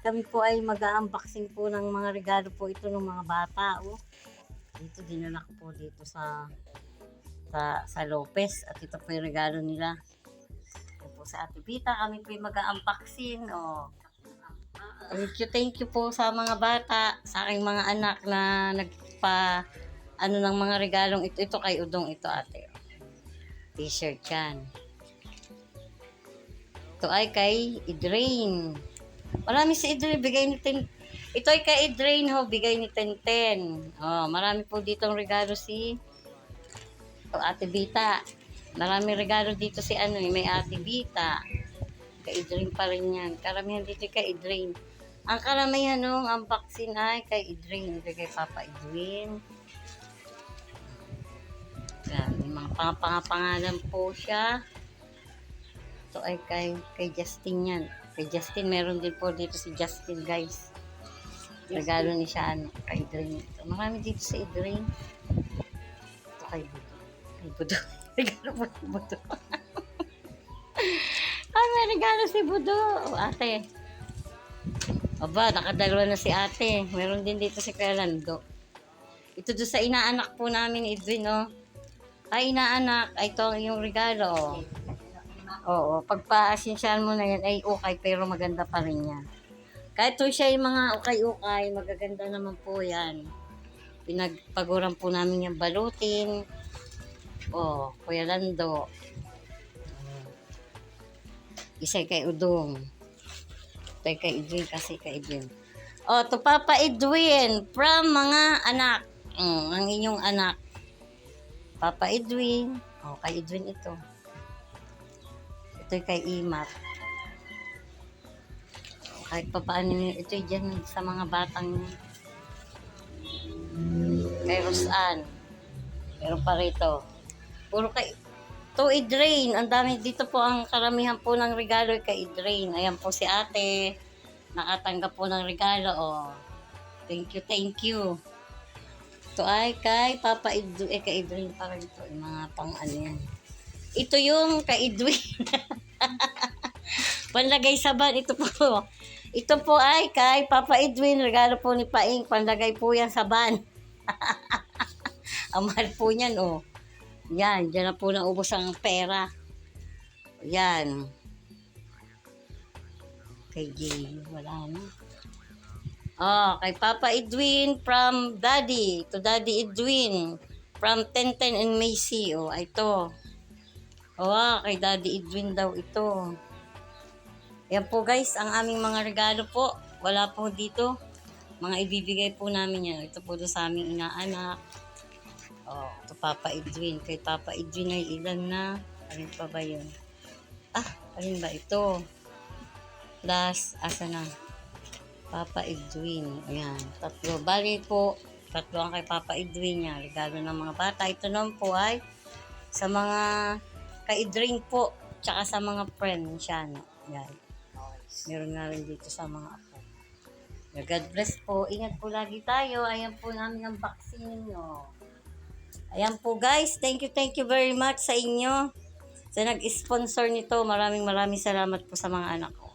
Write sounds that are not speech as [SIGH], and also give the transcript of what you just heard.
kami po ay mag-unboxing po ng mga regalo po ito ng mga bata. Oh. Dito dinala ko po dito sa sa, sa Lopez at ito po yung regalo nila. Ito po sa Ate Vita, kami po yung mag-unboxing. Oh. Thank you, thank you po sa mga bata, sa aking mga anak na nagpa ano ng mga regalong ito. Ito kay Udong ito ate. T-shirt yan. Ito ay kay Idrain. Marami si Idrain, bigay ni Ten. Ito ay kay Idrain ho, bigay ni Tenten. Oh, marami po ditong regalo si Ate Vita. Marami regalo dito si ano, eh, may Ate Vita. Kay Idrain pa rin yan. Karamihan dito kay Idrain. Ang karamihan nung unboxing ay kay Idrain. Ito kay Papa. Yan, may mga pang- po siya. Ito ay kay, kay Justin yan. Kay Justin, meron din po dito si Justin, guys. Regalo ni siya, ano, kay Idrin. Ito, marami dito si Idrin. Ito kay Budo. Kay Budo. [LAUGHS] regalo po si Budo. Ay, [LAUGHS] may regalo si Budo. O, ate. Aba, nakadalawa na si ate. Meron din dito si Kuya Lando. Ito doon sa inaanak po namin, Edwin, oh. Ay, inaanak. Ay, ito yung regalo, oh. Oo, pagpa-asensyahan mo na yan ay okay pero maganda pa rin yan. Kahit to siya yung mga ukay-ukay, magaganda naman po yan. Pinagpaguran po namin yung balutin. Oh, Kuya Lando. Isa kay Udong. Ito kay Edwin kasi kay Edwin. Oh, to Papa Edwin from mga anak. Mm, ang inyong anak. Papa Edwin. Oh, kay Edwin ito. Ito kay Imat. Kahit pa paano yun, ito dyan sa mga batang kay Rosan. Meron pa rito. Puro kay to Idrain. Ang dami dito po ang karamihan po ng regalo ay kay Idrain. Ayan po si ate. Nakatanggap po ng regalo. Oh. Thank you, thank you. Ito ay kay Papa Idwin. Eh, kay Idwin pa rin ito. Yung mga pang ano yan. Ito yung kay Idwin. [LAUGHS] [LAUGHS] Panlagay sa ban. Ito po. Ito po ay kay Papa Edwin. Regalo po ni Paing. Panlagay po yan sa ban. [LAUGHS] ang mahal po niyan, oh. Yan. Diyan na po naubos ang pera. Yan. Kay Jay. Wala na. Oh, kay Papa Edwin from Daddy. To Daddy Edwin. From Tenten and Macy. Oh, ito. Oh, kay Daddy Edwin daw ito. Yan po guys, ang aming mga regalo po. Wala po dito. Mga ibibigay po namin yan. Ito po doon sa aming inaanak. Oh, ito Papa Edwin. Kay Papa Edwin ay ilan na. Alin pa ba yun? Ah, alin ba ito? Plus, asa na? Papa Edwin. Ayan, tatlo. Bali po, tatlo ang kay Papa Edwin niya. Regalo ng mga bata. Ito naman po ay sa mga kay Edwin po. Tsaka sa mga friend siya. No? Yan. Meron nga rin dito sa mga apo. God bless po. Ingat po lagi tayo. Ayan po namin ang vaccine nyo. Ayan po guys. Thank you, thank you very much sa inyo. Sa nag-sponsor nito. Maraming maraming salamat po sa mga anak ko.